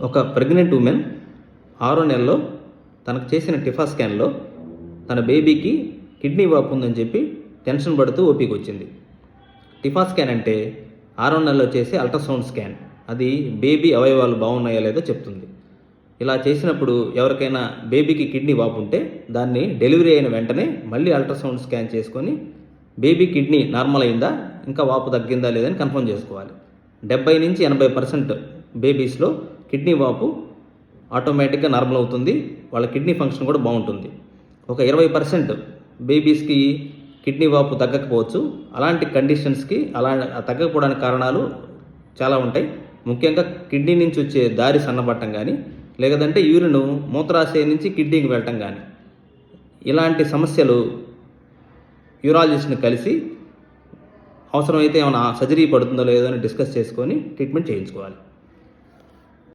ఒక pregnant women ఆరో నెలలో తనకు చేసిన టిఫా స్కాన్లో తన బేబీకి కిడ్నీ వాపు ఉందని చెప్పి టెన్షన్ పడుతూ ఓపీకి వచ్చింది. టిఫా స్కాన్ అంటే ఆరో నెలలో చేసే అల్ట్రాసౌండ్ స్కాన్ అది బేబీ అవయవాలు బాగున్నాయో లేదో చెప్తుంది. ఇలా చేసినప్పుడు ఎవరికైనా బేబీకి కిడ్నీ వాపు ఉంటే దాన్ని డెలివరీ అయిన వెంటనే మళ్ళీ అల్ట్రాసౌండ్ స్కాన్ చేసుకొని బేబీ కిడ్నీ నార్మల్ అయిందా ఇంకా వాపు తగ్గిందా లేదని కన్ఫర్మ్ చేసుకోవాలి. డెబ్బై నుంచి ఎనభై పర్సెంట్ బేబీస్లో కిడ్నీ వాపు ఆటోమేటిక్గా నార్మల్ అవుతుంది. వాళ్ళ కిడ్నీ ఫంక్షన్ కూడా బాగుంటుంది. ఒక ఇరవై పర్సెంట్ బేబీస్కి కిడ్నీ వాపు తగ్గకపోవచ్చు. అలాంటి కండిషన్స్కి అలా తగ్గకపోవడానికి కారణాలు చాలా ఉంటాయి. ముఖ్యంగా కిడ్నీ నుంచి వచ్చే దారి సన్నబట్టం కానీ లేదంటే యూరిన్ మూత్రాశయ నుంచి కిడ్నీకి వెళ్ళటం కానీ ఇలాంటి సమస్యలు యూరాలజిస్ట్ని కలిసి అవసరమైతే ఏమైనా సర్జరీ పడుతుందో లేదో అని డిస్కస్ చేసుకొని ట్రీట్మెంట్ చేయించుకోవాలి.